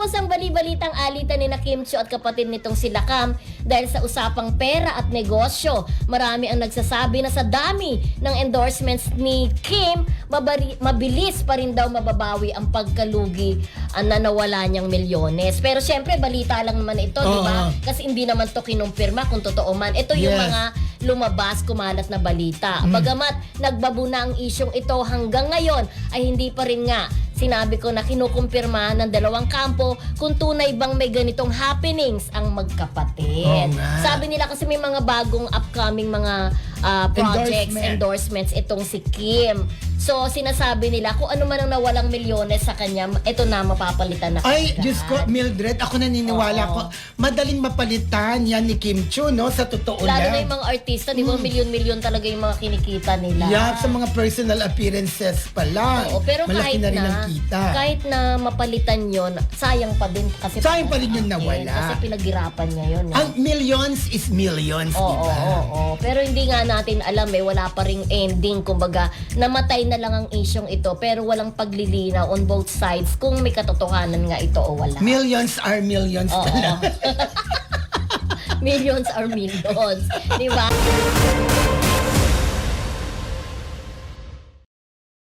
Matapos ang bali-balitang alitan ni na Kim Chiu at kapatid nitong sila Cam dahil sa usapang pera at negosyo, marami ang nagsasabi na sa dami ng endorsements ni Kim, mabari- mabilis pa rin daw mababawi ang pagkalugi ang nanawala niyang milyones. Pero syempre, balita lang naman ito, di ba? Oo. Kasi hindi naman to kinumpirma kung totoo man. Ito yung Yes. mga lumabas, kumalat na balita. Bagamat nagbabu na ang isyong ito hanggang ngayon, ay hindi pa rin nga sinabi ko na kinukumpirma ng dalawang kampo kung tunay bang may ganitong happenings ang magkapatid. Nga. Sabi nila kasi may mga bagong upcoming mga ah, projects, Endorsement. endorsements itong si Kim. So sinasabi nila kung ano man ang nawalang milyones sa kanya, ito na mapapalitan na Ay, kaagad. Diyos ko, Mildred, ako naniniwala Oo. ko, madaling mapalitan yan ni Kim Chu, no? Sa totoo Lalo na lang. yung mga artista, di ba, milyon-milyon talaga yung mga kinikita nila. Yeah, sa mga personal appearances pa lang. Oo, pero Malaki kahit na rin na, ang kita. kahit na mapalitan yon sayang pa din kasi Sayang pa rin sa akin. nawala. Kasi pinaghirapan niya yun. eh. Ang millions is millions, Oo, di ba? oo, oo. Pero hindi nga natin alam eh, wala pa ring ending. Kumbaga, namatay na lang ang isyong ito pero walang paglilinaw on both sides kung may katotohanan nga ito o wala. Millions are millions Oo. talaga. millions are millions. Di ba?